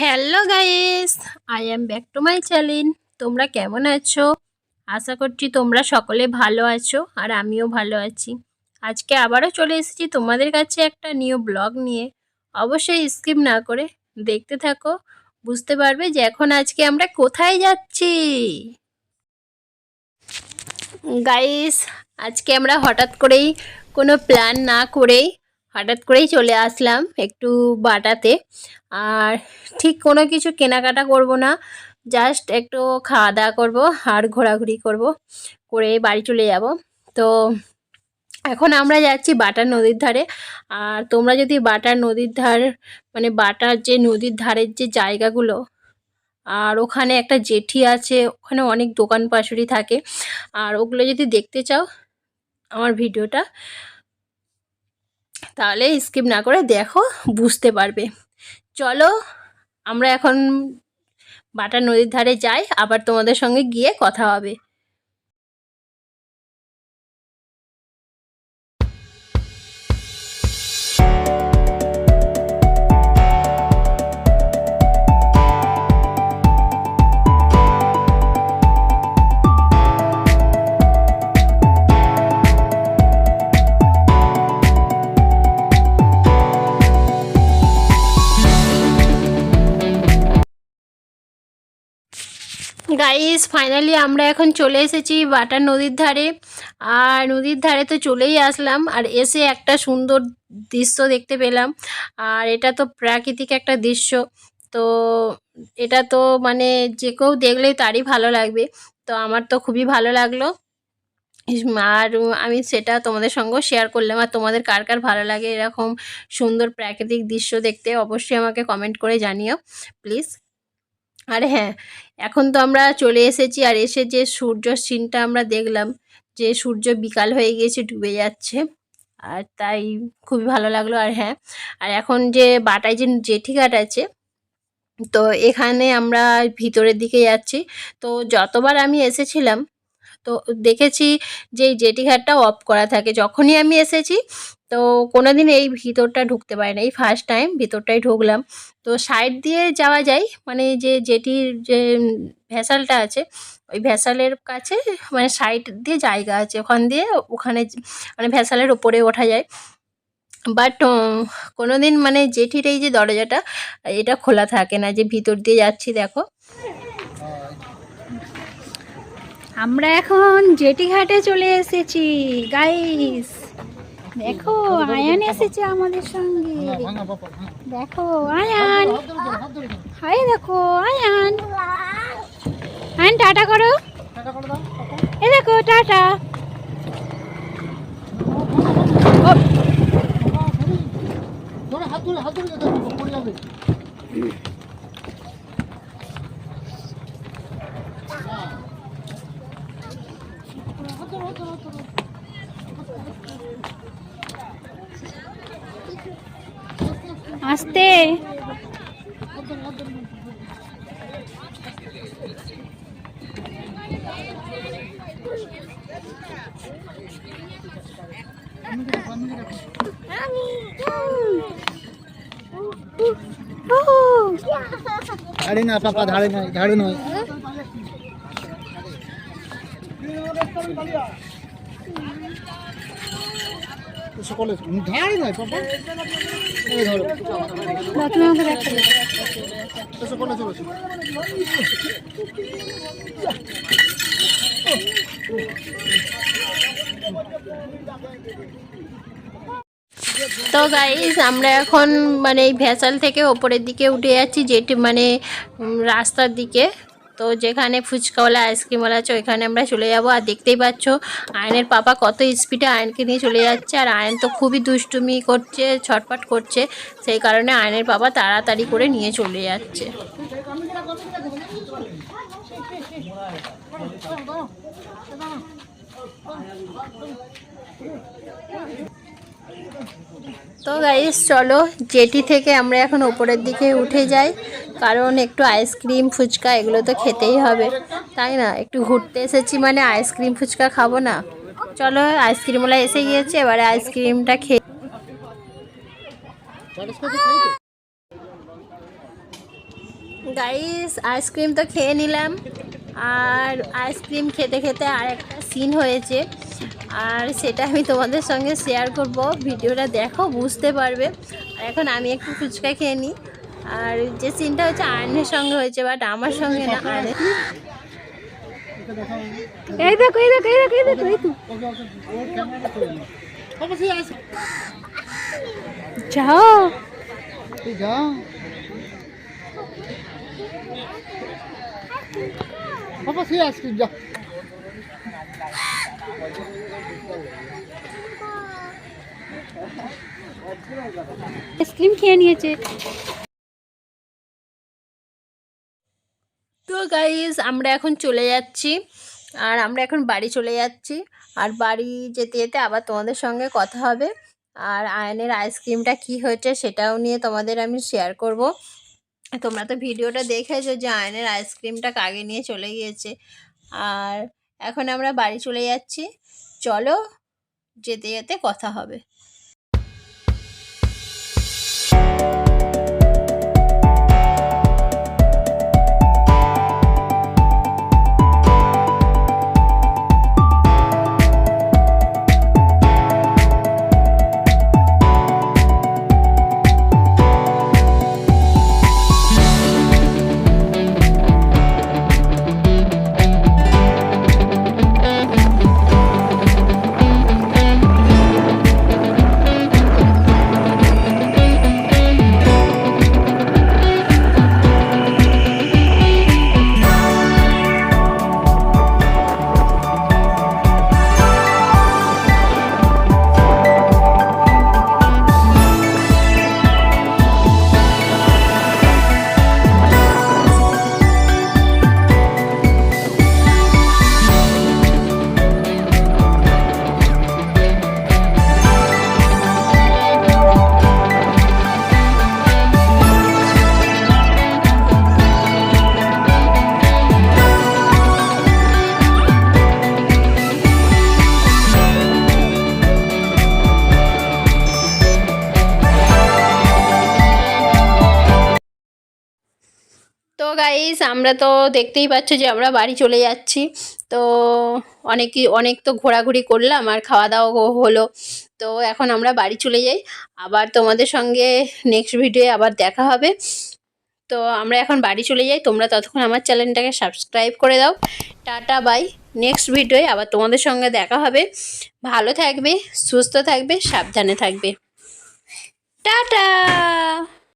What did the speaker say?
Hello guys I am back to my channel তোমরা কেমন আছো? আশা করছি তোমরা সকলে ভালো আছো আর আমিও ভালো আছি। আজকে আবারও চলে এসেছি তোমাদের কাছে একটা নিউ ব্লগ নিয়ে। অবশ্যই স্কিপ না করে দেখতে থাকো। বুঝতে পারবে যে এখন আজকে আমরা কোথায় যাচ্ছি। গাইস আজকে আমরা হঠাৎ করেই কোনো প্ল্যান না করেই হঠাৎ করেই চলে আসলাম একটু বাটাতে। আর ঠিক কোনো কিছু কেনাকাটা করব না জাস্ট একটু খাওয়া দাওয়া করব আর ঘোরাঘুরি করব, করে বাড়ি চলে যাব। তো এখন আমরা যাচ্ছি বাটার নদীর ধারে। আর তোমরা যদি বাটার নদীর ধার মানে বাটার যে নদীর ধারের যে জায়গাগুলো, আর ওখানে একটা জেঠি আছে, ওখানে অনেক দোকান পাশুরি থাকে। আর ওগুলো যদি দেখতে চাও, আমার ভিডিওটা তাহলে স্কিপ না করে দেখো, বুঝতে পারবে। চলো, আমরা এখন বাটা নদীর ধারে যাই, আবার তোমাদের সঙ্গে গিয়ে কথা হবে। গাইস ফাইনালি আমরা এখন চলে এসেছি বাটা নদীর ধারে। আর নদীর ধারে তো চলেই আসলাম, আর এসে একটা সুন্দর দৃশ্য দেখতে পেলাম। আর এটা তো প্রাকৃতিক একটা দৃশ্য, তো এটা তো মানে যে কেউ দেখলেই তারই ভালো লাগবে। তো আমার তো খুবই ভালো লাগল। আর আমি সেটা তোমাদের সঙ্গেও শেয়ার করলাম, আর তোমাদের কার কার ভালো লাগে এরকম সুন্দর প্রাকৃতিক দৃশ্য দেখতে অবশ্যই আমাকে কমেন্ট করে জানিও প্লিজ আর হ্যাঁ এখন তো আমরা চলে এসেছি আর এসে যে সূর্য সিনটা আমরা দেখলাম, যে সূর্য বিকাল হয়ে গিয়েছে, ডুবে যাচ্ছে। আর তাই খুবই ভালো লাগল আর হ্যাঁ আর এখন যে বাটায় যে জেঠিঘাট আছে, তো এখানে আমরা ভিতরের দিকে যাচ্ছি। তো যতবার আমি এসেছিলাম, তো দেখেছি যে এই জেটিঘাটটা অফ করা থাকে। যখনই আমি এসেছি তো কোনো দিন এই ভিতরটা ঢুকতে পারি না, এই ফার্স্ট টাইম ভিতরটাই ঢুকলাম। তো সাইড দিয়ে যাওয়া যায় মানে যে জেটির যে ভেসালটা আছে, ওই ভেসালের কাছে মানে সাইড দিয়ে জায়গা আছে, ওখান দিয়ে ওখানে মানে ভ্যাসালের ওপরে ওঠা যায়। বাট কোনো দিন মানে জেঠির এই যে দরজাটা, এটা খোলা থাকে না, যে ভিতর দিয়ে যাচ্ছি, দেখো। আমরা এখন জেটি ঘাটে চলে এসেছি গাইস দেখো আয়ান এসেছে আমাদের সঙ্গে দেখো আয়ান হাই দেখো আয়ান আয়ান টাটা করো এ দেখো টাটা হাত ধরে হাত ধরে পড়ে যাবে আস্তে ধাড়ি না পাপা ধাড়ি নয় ধাড়ি নয় সকলে তো গাইস আমরা এখন মানে এই ভ্যাসাল থেকে ওপরের দিকে উঠে যাচ্ছি, যেটি মানে রাস্তার দিকে। তো যেখানে ফুচকাওয়ালা, আইসক্রিমওয়ালা আছে, ওইখানে আমরা চলে যাব। আর দেখতেই পাচ্ছ, আয়নের পাপা কত স্পিডে আয়নকে নিয়ে চলে যাচ্ছে। আর আয়ন তো খুবই দুষ্টুমি করছে ছটপট করছে। সেই কারণে আয়নের বাবা তাড়াতাড়ি করে নিয়ে চলে যাচ্ছে। তো গাইস চলো জেটি থেকে আমরা এখন ওপরের দিকে উঠে যাই, কারণ একটু আইসক্রিম ফুচকা এগুলো তো খেতেই হবে। তাই না? একটু ঘুরতে এসেছি মানে আইসক্রিম ফুচকা খাব না। চলো আইসক্রিমওয়ালা এসে গিয়েছে, এবারে আইসক্রিমটা খেয়ে গাইস আইসক্রিম তো খেয়ে নিলাম। আর আইসক্রিম খেতে খেতে আর একটা সিন হয়েছে। আর সেটা আমি তোমাদের সঙ্গে শেয়ার করব। ভিডিওটা দেখো বুঝতে পারবে। আর এখন আমি একটু ফুচকা খেয়ে নিই। আর যে সিনটা হচ্ছে আয়নের সঙ্গে হয়েছে বাট আমার সঙ্গে না আয়নের এই দেখো এই দেখো এই দেখো এই দেখো এই তো। যাও। তুই যা অবশ্যই আইসক্রিম যা আইসক্রিম খেয়ে নিয়েছে। তো গাইজ আমরা এখন চলে যাচ্ছি, আর আমরা এখন বাড়ি চলে যাচ্ছি, আর বাড়ি যেতে যেতে আবার তোমাদের সঙ্গে কথা হবে, আর আয়নের আইসক্রিমটা কি হয়েছে সেটাও নিয়ে তোমাদের আমি শেয়ার করব। তোমরা তো ভিডিওটা দেখেছ যে আয়নের আইসক্রিমটা কাগে নিয়ে চলে গিয়েছে, আর এখন আমরা বাড়ি চলে যাচ্ছি। চলো যেতে যেতে কথা হবে। তো গাইস আমরা তো দেখতেই পাচ্ছ যে আমরা বাড়ি চলে যাচ্ছি। তো অনেকই অনেক তো ঘোরাঘুরি করলাম আর খাওয়া দাওয়া হলো। তো এখন আমরা বাড়ি চলে যাই। আবার তোমাদের সঙ্গে নেক্সট ভিডিও আবার দেখা হবে। তো আমরা এখন বাড়ি চলে যাই। তোমরা ততক্ষণ আমার চ্যানেলটাকে সাবস্ক্রাইব করে দাও। টাটা বাই নেক্সট ভিডিওয়ে আবার তোমাদের সঙ্গে দেখা হবে। ভালো থাকবে, সুস্থ থাকবে, সাবধানে থাকবে। টাটা!